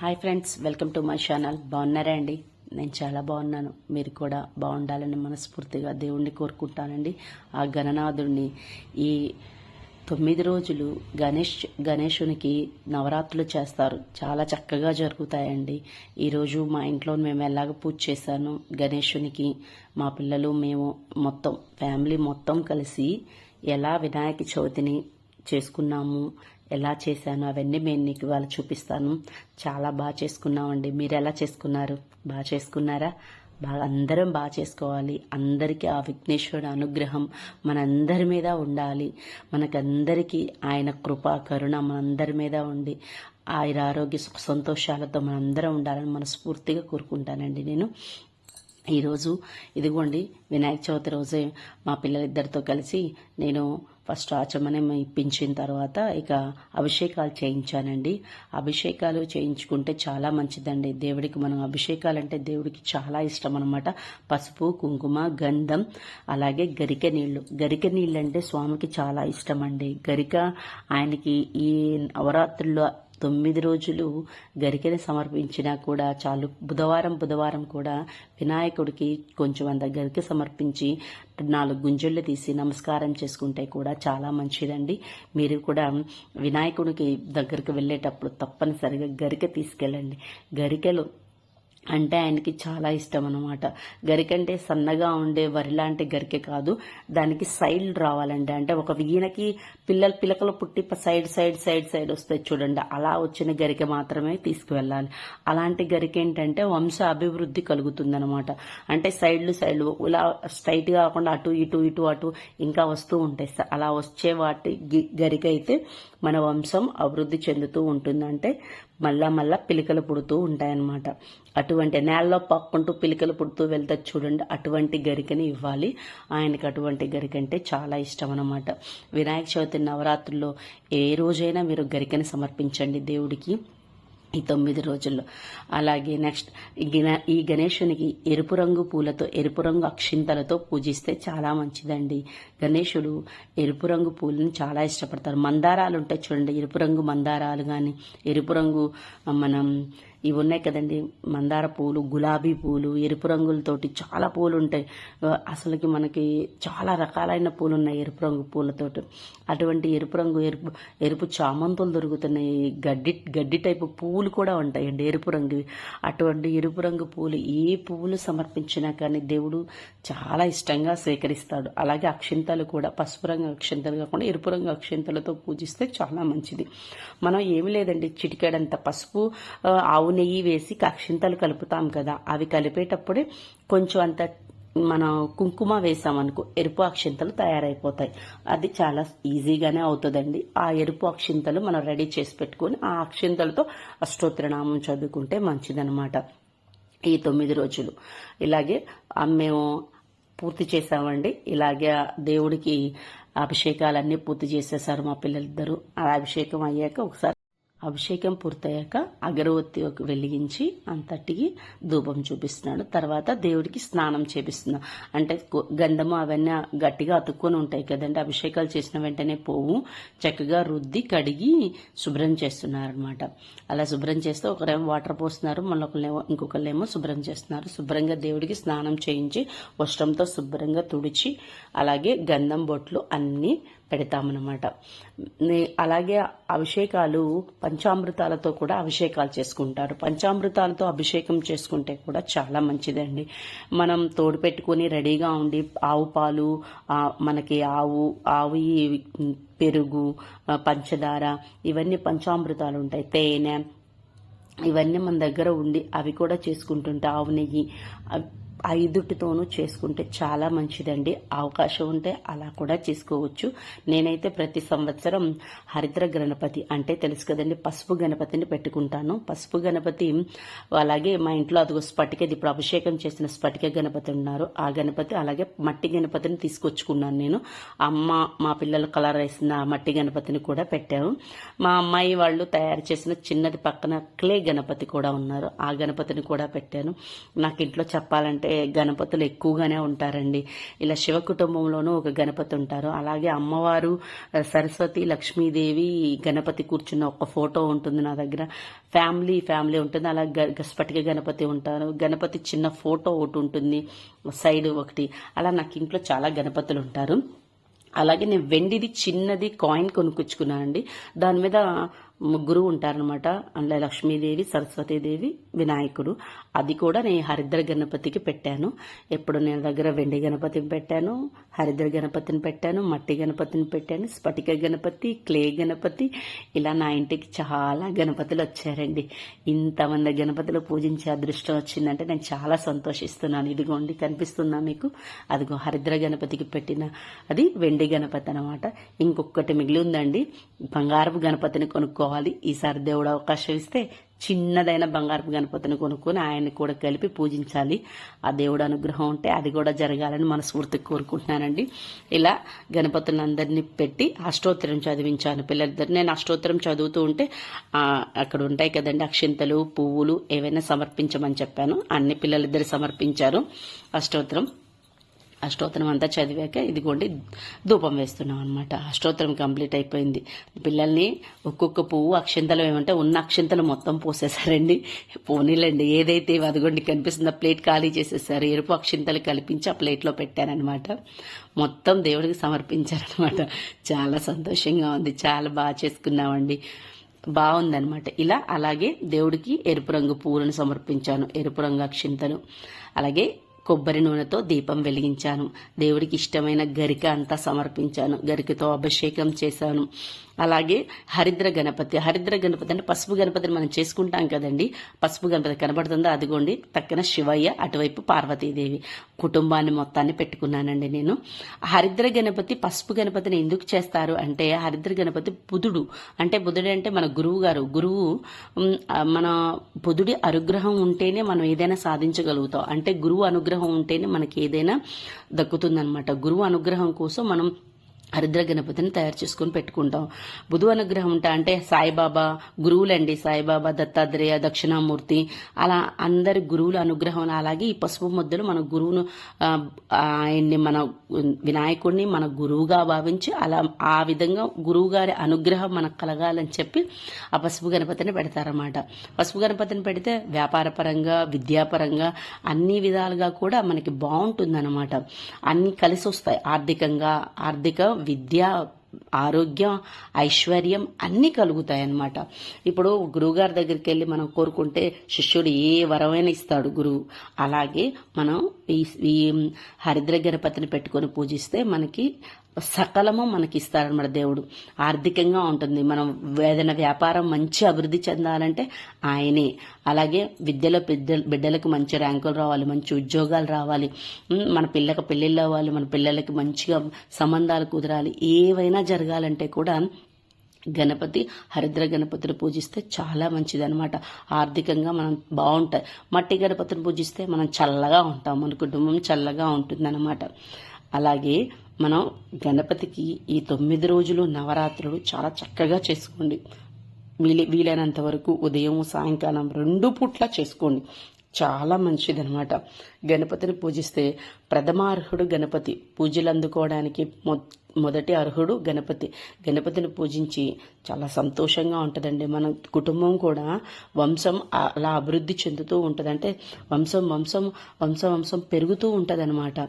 Hi friends welcome to my channel. బాగున్నారా అండి? నేను చాలా బాగున్నాను. మీరు కూడా బాగుండాలని మనస్ఫూర్తిగా దేవుణ్ణి కోరుకుంటానండి. ఆ గణనాథుడిని ఈ తొమ్మిది రోజులు గణేష్ గణేషునికి నవరాత్రులు చేస్తారు. చాలా చక్కగా జరుగుతాయండి. ఈరోజు మా ఇంట్లో మేము ఎలాగ పూజ చేశాను? గణేషునికి మా పిల్లలు మేము మొత్తం ఫ్యామిలీ మొత్తం కలిసి ఎలా వినాయక చవితిని చేసుకున్నాము? ఎలా చేశాను అవన్నీ నేను నీకు ఇవాళ చూపిస్తాను. చాలా బాగా చేసుకున్నామండి మీరు ఎలా చేసుకున్నారు? బాగా చేసుకున్నారా? బాగా అందరం బాగా చేసుకోవాలి. అందరికీ ఆ విఘ్నేశ్వరుడు అనుగ్రహం మనందరి మీద ఉండాలి. మనకందరికీ ఆయన కృప కరుణ మనందరి మీద ఉండి ఆయన ఆరోగ్య సుఖ సంతోషాలతో మనందరం ఉండాలని మనస్ఫూర్తిగా కోరుకుంటానండి నేను. ఈరోజు ఇదిగోండి వినాయక చవితి రోజే మా పిల్లలిద్దరితో కలిసి నేను ఫస్ట్ ఆచమనం ఇప్పించిన తర్వాత ఇక అభిషేకాలు చేయించానండి. అభిషేకాలు చేయించుకుంటే చాలా మంచిదండి. దేవుడికి మనం అభిషేకాలు అంటే దేవుడికి చాలా ఇష్టం అనమాట పసుపు కుంకుమ గంధం అలాగే గరిక నీళ్ళు. గరిక నీళ్ళు అంటే స్వామికి చాలా ఇష్టం అండి గరిక ఆయనకి ఈ నవరాత్రుల్లో తొమ్మిది రోజులు గరికెని సమర్పించినా కూడా చాలు. బుధవారం బుధవారం కూడా వినాయకుడికి కొంచెం అంత గరిక సమర్పించి నాలుగు గుంజళ్ళు తీసి నమస్కారం చేసుకుంటే కూడా చాలా మంచిదండి. మీరు కూడా వినాయకుడికి దగ్గరికి వెళ్ళేటప్పుడు తప్పనిసరిగా గరిక తీసుకెళ్ళండి. గరికెలు అంటే ఆయనకి చాలా ఇష్టం అనమాట గరికంటే సన్నగా ఉండే వరి లాంటి గరికె కాదు దానికి సైడ్ రావాలండి. అంటే ఒక వీణకి పిల్లలు పిలకలు పుట్టి సైడ్ సైడ్ సైడ్ సైడ్ వస్తాయి చూడండి. అలా వచ్చిన గరికె మాత్రమే తీసుకువెళ్ళాలి. అలాంటి గరికె ఏంటంటే వంశ అభివృద్ధి కలుగుతుందనమాట అంటే సైడ్లు సైడ్లు ఇలా స్ట్రైట్ కాకుండా అటు ఇటు ఇటు అటు ఇంకా వస్తూ ఉంటాయి. అలా వచ్చే వాటి గరిక అయితే మన వంశం అభివృద్ధి చెందుతూ ఉంటుందంటే మళ్ళా మళ్ళా పిలికలు పుడుతూ ఉంటాయన్నమాట. అటువంటి నేలలో పక్కుంటూ పిలికలు పుడుతూ వెళ్తే చూడండి అటువంటి గరికని ఇవ్వాలి. ఆయనకి అటువంటి గరిక అంటే చాలా ఇష్టం అనమాట వినాయక చవితి నవరాత్రుల్లో ఏ రోజైనా మీరు గరికని సమర్పించండి దేవుడికి. ఈ తొమ్మిది రోజుల్లో. అలాగే నెక్స్ట్ ఈ గణేశునికి ఎరుపు రంగు పూలతో ఎరుపు రంగు అక్షింతలతో పూజిస్తే చాలా మంచిదండి. గణేశుడు ఎరుపు రంగు పూలను చాలా ఇష్టపడతారు. మందారాలు ఉంటాయి చూడండి ఎరుపు రంగు మందారాలు కానీ ఎరుపు రంగు మనం ఇవి ఉన్నాయి కదండి. మందార పూలు గులాబీ పూలు ఎరుపు రంగులతోటి చాలా పూలు ఉంటాయి అసలుకి మనకి చాలా రకాలైన పూలు ఉన్నాయి ఎరుపు రంగు పూలతోటి. అటువంటి ఎరుపు రంగు ఎరుపు ఎరుపు చామంతులు దొరుకుతున్నాయి. గడ్డి గడ్డి టైపు పువ్వులు కూడా ఉంటాయండి ఎరుపు రంగు అటువంటి ఎరుపు రంగు పూలు ఏ పువ్వులు సమర్పించినా కానీ దేవుడు చాలా ఇష్టంగా సేకరిస్తాడు అలాగే అక్షింతలు కూడా పసుపు రంగు అక్షింతలు కాకుండా ఎరుపు రంగు అక్షింతలతో పూజిస్తే చాలా మంచిది. మనం ఏమి లేదండి. చిటికాడంత పసుపు ఆవు ఆవు నెయ్యి వేసి అక్షింతలు కలుపుతాం కదా. అవి కలిపేటప్పుడే కొంచెం అంత మనం కుంకుమ వేసామనుకో ఎరుపు అక్షింతలు తయారైపోతాయి. అది చాలా ఈజీగానే అవుతుందండి. ఆ ఎరుపు అక్షింతలు మనం రెడీ చేసి పెట్టుకుని ఆ అక్షింతలతో అష్టోత్తరనామం చదువుకుంటే మంచిదనమాట ఈ తొమ్మిది రోజులు. ఇలాగే మేము పూర్తి చేసామండి. ఇలాగే దేవుడికి అభిషేకాలన్నీ పూర్తి చేసేసారు మా పిల్లలిద్దరూ. ఆ అభిషేకం అయ్యాక ఒకసారి అభిషేకం పూర్తయ్యాక అగరవత్తి వెలిగించి అంతటికి ధూపం చూపిస్తున్నాడు. తర్వాత దేవుడికి స్నానం చేపిస్తున్నాడు. అంటే గంధము అవన్నీ గట్టిగా అతుక్కొని ఉంటాయి కదండి. అభిషేకాలు చేసిన వెంటనే పోవు చక్కగా రుద్ది కడిగి శుభ్రం చేస్తున్నారు అనమాట అలా శుభ్రం చేస్తే ఒకరేమో వాటర్ పోస్తున్నారు మళ్ళీ ఒకళ్ళేమో ఇంకొకళ్ళేమో శుభ్రం చేస్తున్నారు. శుభ్రంగా దేవుడికి స్నానం చేయించి వస్త్రంతో శుభ్రంగా తుడిచి అలాగే గంధం బొట్లు అన్నీ పెడతామన్నమాట. అలాగే అభిషేకాలు పంచామృతాలతో కూడా అభిషేకాలు చేసుకుంటారు. పంచామృతాలతో అభిషేకం చేసుకుంటే కూడా చాలా మంచిదండి. మనం తోడు పెట్టుకుని రెడీగా ఉండి ఆవు పాలు మనకి ఆవు ఆవు పెరుగు పంచదార ఇవన్నీ పంచామృతాలు ఉంటాయి. తేనె ఇవన్నీ మన దగ్గర ఉండి అవి కూడా చేసుకుంటుంటే ఆవు నెయ్యి ఐదుటితోనూ చేసుకుంటే చాలా మంచిదండి. అవకాశం ఉంటే అలా కూడా చేసుకోవచ్చు. నేనైతే ప్రతి సంవత్సరం హరిద్ర గణపతి అంటే తెలుసు కదండి పసుపు గణపతిని పెట్టుకుంటాను. పసుపు గణపతి అలాగే మా ఇంట్లో అదిగో స్ఫటిక ఇప్పుడు అభిషేకం చేసిన స్ఫటిక గణపతి ఉన్నారు. ఆ గణపతి అలాగే మట్టి గణపతిని తీసుకొచ్చుకున్నాను నేను. అమ్మ మా పిల్లలు కలర్ వేసిన మట్టి గణపతిని కూడా పెట్టాను. మా అమ్మాయి వాళ్ళు తయారు చేసిన చిన్నది పక్కన క్లే గణపతి కూడా ఉన్నారు. ఆ గణపతిని కూడా పెట్టాను. నాకు ఇంట్లో చెప్పాలంటే అంటే గణపతులు ఎక్కువగానే ఉంటారండి. ఇలా శివ కుటుంబంలోనూ ఒక గణపతి ఉంటారు. అలాగే అమ్మవారు సరస్వతి లక్ష్మీదేవి గణపతి కూర్చున్న ఒక ఫోటో ఉంటుంది నా దగ్గర. ఫ్యామిలీ ఫ్యామిలీ ఉంటుంది. అలా స్ఫటిక గణపతి ఉంటారు. గణపతి చిన్న ఫోటో ఒకటి ఉంటుంది. సైడ్ ఒకటి. అలా నాకు ఇంట్లో చాలా గణపతులు ఉంటారు. అలాగే నేను వెండిది చిన్నది కాయిన్ కొనుక్కొచ్చుకున్నానండి. దాని మీద ముగ్గురు ఉంటారనమాట అందులో లక్ష్మీదేవి సరస్వతీదేవి వినాయకుడు. అది కూడా నేను హరిద్ర గణపతికి పెట్టాను. ఎప్పుడు నేను దగ్గర వెండి గణపతిని పెట్టాను హరిద్ర గణపతిని పెట్టాను మట్టి గణపతిని పెట్టాను స్ఫటిక గణపతి క్లే గణపతి. ఇలా నా ఇంటికి చాలా గణపతులు వచ్చారండి. ఇంతమంది గణపతులు పూజించే అదృష్టం వచ్చిందంటే నేను చాలా సంతోషిస్తున్నాను. ఇదిగోండి కనిపిస్తుందా మీకు? అదిగో హరిద్ర గణపతికి పెట్టిన అది వెండి గణపతి అనమాట ఇంకొకటి మిగిలి ఉందండి. బంగారపు గణపతిని కొనుక్కోవాలి. ఈసారి దేవుడు అవకాశం ఇస్తే చిన్నదైన బంగారపు గణపతిని కొనుక్కొని ఆయన్ని కూడా కలిపి పూజించాలి. ఆ దేవుడు అనుగ్రహం ఉంటే అది కూడా జరగాలని మనస్ఫూర్తిగా కోరుకుంటున్నానండి. ఇలా గణపతులందరినీ పెట్టి అష్టోత్తరం చదివించాను. పిల్లలిద్దరు నేను అష్టోత్తరం చదువుతూ ఉంటే అక్కడ ఉంటాయి కదండి అక్షింతలు పువ్వులు ఏవైనా సమర్పించమని చెప్పాను. అన్ని పిల్లలిద్దరు సమర్పించారు అష్టోత్తరం అష్టోత్తరం అంతా చదివాక ఇదిగోండి ధూపం వేస్తున్నాం అనమాట అష్టోత్తరం కంప్లీట్ అయిపోయింది. పిల్లల్ని ఒక్కొక్క పువ్వు అక్షింతలు ఏమంటే ఉన్న అక్షింతలు మొత్తం పోసేశారండి. పోనీలండి ఏదైతే అదిగోండి కనిపిస్తుందో ప్లేట్ ఖాళీ చేసేసారు ఎరుపు అక్షింతలు కల్పించి ఆ ప్లేట్లో పెట్టారనమాట మొత్తం దేవుడికి సమర్పించారనమాట చాలా సంతోషంగా ఉంది. చాలా బాగా చేసుకున్నామండి. బాగుందనమాట ఇలా అలాగే దేవుడికి ఎరుపు రంగు పువ్వులను సమర్పించాను. ఎరుపు రంగు అక్షింతలు. అలాగే కొబ్బరి నూనెతో దీపం వెలిగించాను. దేవుడికి ఇష్టమైన గరిక అంతా సమర్పించాను. గరికతో అభిషేకం చేశాను. అలాగే హరిద్ర గణపతి. హరిద్ర గణపతి అంటే పసుపు గణపతిని మనం చేసుకుంటాం కదండి. పసుపు గణపతి కనబడుతుందో? అదిగోండి తక్కన శివయ్య అటువైపు పార్వతీదేవి. కుటుంబాన్ని మొత్తాన్ని పెట్టుకున్నానండి నేను. హరిద్ర గణపతి పసుపు గణపతిని ఎందుకు చేస్తారు అంటే హరిద్ర గణపతి బుధుడు. అంటే బుధుడు అంటే మన గురువు గారు. గురువు మన బుధుడి అనుగ్రహం ఉంటేనే మనం ఏదైనా సాధించగలుగుతాం. అంటే గురువు అనుగ్రహం ఉంటేనే మనకి ఏదైనా దక్కుతుందనమాట గురువు అనుగ్రహం కోసం మనం హరిద్ర గణపతిని తయారు చేసుకుని పెట్టుకుంటాం. బుధు అనుగ్రహం ఉంటా అంటే సాయిబాబా గురువులండి. సాయిబాబా దత్తాత్రేయ దక్షిణామూర్తి అలా అందరి గురువుల అనుగ్రహం అలాగే ఈ పసుపు ముద్దలు మన గురువును ఆయన్ని మన వినాయకుడిని మన గురువుగా భావించి అలా ఆ విధంగా గురువు గారి అనుగ్రహం మనకు కలగాలని చెప్పి ఆ పసుపు గణపతిని పెడతారన్నమాట. పసుపు గణపతిని పెడితే వ్యాపారపరంగా విద్యాపరంగా అన్ని విధాలుగా కూడా మనకి బాగుంటుందన్నమాట. అన్ని కలిసి వస్తాయి ఆర్థికంగా ఆర్థిక విద్య ఆరోగ్యం ఐశ్వర్యం అన్నీ కలుగుతాయి అన్నమాట ఇప్పుడు గురువుగారి దగ్గరికి వెళ్ళి మనం కోరుకుంటే శిష్యుడు ఏ వరమైనా ఇస్తాడు గురువు. అలాగే మనం ఈ హరిద్ర గణపతిని పెట్టుకొని పూజిస్తే మనకి సకలము మనకిస్తారనమాట దేవుడు. ఆర్థికంగా ఉంటుంది. మనం ఏదైనా వ్యాపారం మంచి అభివృద్ధి చెందాలంటే ఆయనే. అలాగే విద్యలో బిడ్డ బిడ్డలకు మంచి ర్యాంకులు రావాలి మంచి ఉద్యోగాలు రావాలి. మన పిల్లకి పెళ్ళిళ్ళు అవ్వాలి మన పిల్లలకి మంచిగా సంబంధాలు కుదరాలి. ఏవైనా జరగాలంటే కూడా గణపతి హరిద్ర గణపతిని పూజిస్తే చాలా మంచిదన్నమాట. ఆర్థికంగా మనం బాగుంటాయి. మట్టి గణపతిని పూజిస్తే మనం చల్లగా ఉంటాం. మన కుటుంబం చల్లగా ఉంటుందన్నమాట. అలాగే మనం గణపతికి ఈ తొమ్మిది రోజులు నవరాత్రులు చాలా చక్కగా చేసుకోండి. వీలే వీలైనంత వరకు ఉదయం సాయంకాలం రెండు పూట్ల చేసుకోండి. చాలా మంచిదనమాట గణపతిని పూజిస్తే ప్రథమార్హుడు గణపతి. పూజలు అందుకోవడానికి మొ- మొదటి అర్హుడు గణపతి. గణపతిని పూజించి చాలా సంతోషంగా ఉంటుందండి. మన కుటుంబం కూడా వంశం అలా అభివృద్ధి చెందుతూ ఉంటుంది అంటే వంశం వంశం వంశం వంశం పెరుగుతూ ఉంటుందన్నమాట.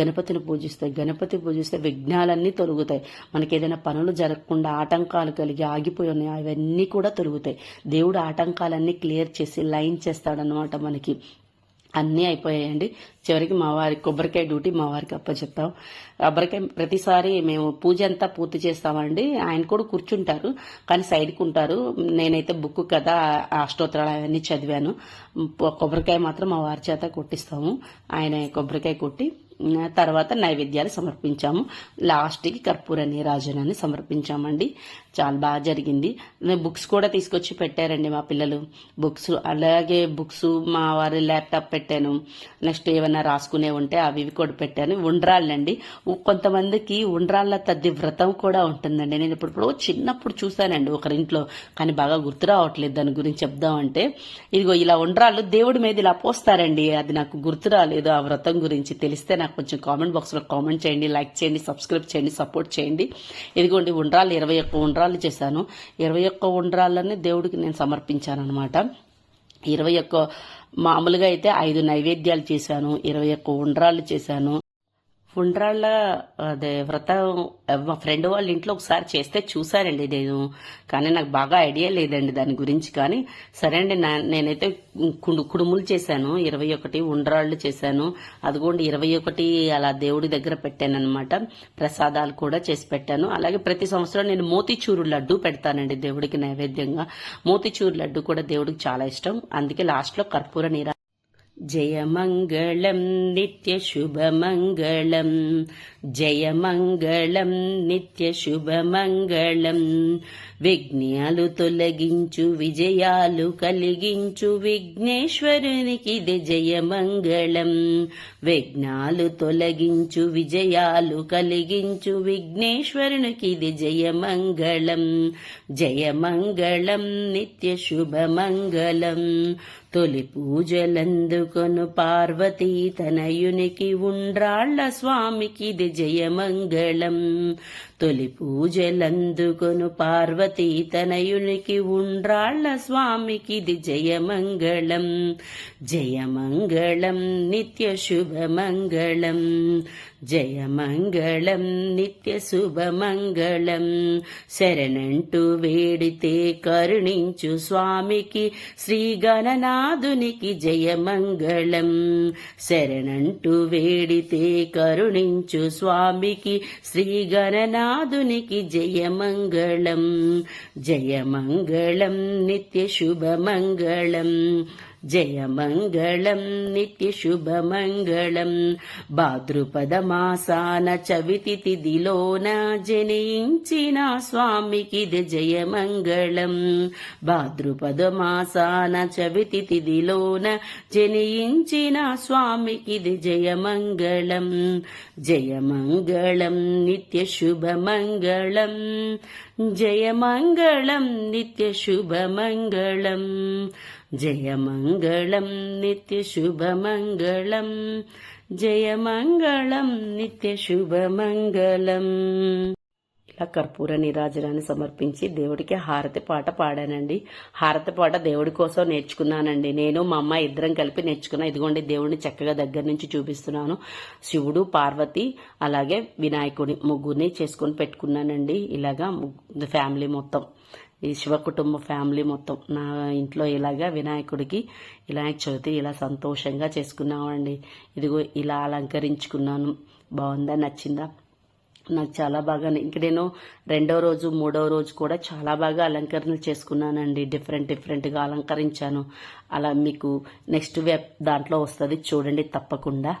గణపతిని పూజిస్తే గణపతి పూజిస్తే విఘ్నాలన్నీ తొలుగుతాయి. మనకి ఏదైనా పనులు జరగకుండా ఆటంకాలు కలిగి ఆగిపోయి ఉన్నాయి అవన్నీ కూడా తొలుగుతాయి. దేవుడు ఆటంకాలన్నీ క్లియర్ చేసి లైన్ చేస్తాడనమాట మనకి. అన్నీ అయిపోయాయండి. చివరికి మా వారి కొబ్బరికాయ డ్యూటీ మా వారికి అప్పచెప్తాం. కొబ్బరికాయ ప్రతిసారి మేము పూజ అంతా పూర్తి చేస్తామండి. ఆయన కూడా కూర్చుంటారు కానీ సైడ్కి ఉంటారు. నేనైతే బుక్ కదా అష్టోత్తరాలు అవన్నీ చదివాను. కొబ్బరికాయ మాత్రం మా వారి చేత కొట్టిస్తాము. ఆయన కొబ్బరికాయ కొట్టి తర్వాత నైవేద్యాలు సమర్పించాము. లాస్ట్కి కర్పూర నీరాజనాన్ని సమర్పించామండి. చాలా బాగా జరిగింది. బుక్స్ కూడా తీసుకొచ్చి పెట్టారండి మా పిల్లలు. బుక్స్ అలాగే బుక్స్ మా వారి ల్యాప్టాప్ పెట్టాను. నెక్స్ట్ ఏమైనా రాసుకునే ఉంటే అవి ఇవి కూడా పెట్టాను. ఉండ్రాళ్ళండి. కొంతమందికి ఉండ్రాళ్ళ తద్ది వ్రతం కూడా ఉంటుందండి. నేను ఇప్పుడు చిన్నప్పుడు చూశానండి ఒకరింట్లో కానీ బాగా గుర్తు రావట్లేదు దాని గురించి చెప్దామంటే. ఇదిగో ఇలా ఉండ్రాళ్ళు దేవుడి మీద ఇలా పోస్తారండి. అది నాకు గుర్తు రాలేదు ఆ వ్రతం గురించి తెలిస్తే నాకు కొంచెం కామెంట్ బాక్స్లో కామెంట్ చేయండి లైక్ చేయండి సబ్స్క్రైబ్ చేయండి సపోర్ట్ చేయండి. ఇదిగోండి ఉండ్రాలు ఇరవై ఒక్క ఉండ్రాలు చేశాను. ఇరవై ఒక్క ఉండ్రాళ్ళని దేవుడికి నేను సమర్పించాను అనమాట ఇరవై ఒక్క మామూలుగా అయితే ఐదు నైవేద్యాలు చేశాను. ఇరవై ఒక్క ఉండ్రాళ్ళు చేశాను. ఉండ్రాళ్ళ అదే వ్రతం మా ఫ్రెండ్ వాళ్ళ ఇంట్లో ఒకసారి చేస్తే చూసారండి నేను. కానీ నాకు బాగా ఐడియా లేదండి దాని గురించి. కానీ సరే అండి నా- నేనైతే కుడు కుడుములు చేశాను. ఇరవై ఒకటి ఉండ్రాళ్ళు చేశాను. అదిగోండి ఇరవై ఒకటి అలా దేవుడి దగ్గర పెట్టాను అనమాట ప్రసాదాలు కూడా చేసి పెట్టాను. అలాగే ప్రతి సంవత్సరం నేను మోతిచూరు లడ్డు పెడతానండి దేవుడికి నైవేద్యంగా. మోతిచూరు లడ్డు కూడా దేవుడికి చాలా ఇష్టం. అందుకే లాస్ట్లో కర్పూర నీర జయమంగళం నిత్యశుభమంగళం జయమంగళం నిత్యశుభమంగళం. విఘ్నాలు తొలగించు విజయాలు కలిగించు విఘ్నేశ్వరునికిది జయమంగళం. విఘ్నాలు తొలగించు విజయాలు కలిగించు విఘ్నేశ్వరునికిది జయమంగళం. జయమంగళం నిత్యశుభమంగళం. తొలి పూజలందుకొను పార్వతీ తనయునికి ఉండ్రాళ్ళ స్వామికిది జయమంగళం. తొలి పూజలందుకొను పార్వతీ తనయునికి ఉండ్రాళ్ళ స్వామికిది జయమంగళం. జయమంగళం నిత్య శుభమంగళం. జయమంగళం నిత్య శుభమంగళం. శరణంటూ వేడితే కరుణించు స్వామికి శ్రీ గణనాథునికి జయమంగళం. శరణంటూ వేడితే కరుణించు స్వామికి శ్రీ గణనాథునికి జయమంగళం. జయమంగళం నిత్య శుభమంగళం. జయమంగళం నిత్య శుభమంగళం భాద్రుపద మాసాన చవితి తిథిలోన జనించిన స్వామికిది జయమంగళం భాద్రుపద మాసాన చవితి తిథిలోన జనించిన స్వామికిది జయమంగళం జయమంగళం నిత్య శుభమంగళం జయమంగళం నిత్య శుభమంగళం జయమంగళం నిత్య శుభమంగళం జయమంగళం నిత్య శుభమంగళం. ఇలా కర్పూర నీరాజనాన్ని సమర్పించి దేవుడికి హారతి పాట పాడానండి. హారతి పాట దేవుడి కోసం నేర్చుకున్నానండి. నేను మా అమ్మ ఇద్దరం కలిపి నేర్చుకున్నా. ఇదిగోండి దేవుడిని చక్కగా దగ్గర నుంచి చూపిస్తున్నాను. శివుడు పార్వతి అలాగే వినాయకుడి ముగ్గురిని చేసుకొని పెట్టుకున్నానండి. ఇలాగా ఫ్యామిలీ మొత్తం. ఈ శివ కుటుంబ ఫ్యామిలీ మొత్తం. నా ఇంట్లో ఇలాగా వినాయకుడికి వినాయక చవితి ఇలా సంతోషంగా చేసుకున్నామండి. ఇదిగో ఇలా అలంకరించుకున్నాను. బాగుందా? నచ్చిందా? నాకు చాలా బాగా ఇంక నేను రెండో రోజు మూడో రోజు కూడా చాలా బాగా అలంకరణలు చేసుకున్నానండి. డిఫరెంట్ డిఫరెంట్గా అలంకరించాను. అలా మీకు నెక్స్ట్ వెబ్ దాంట్లో వస్తుంది చూడండి తప్పకుండా.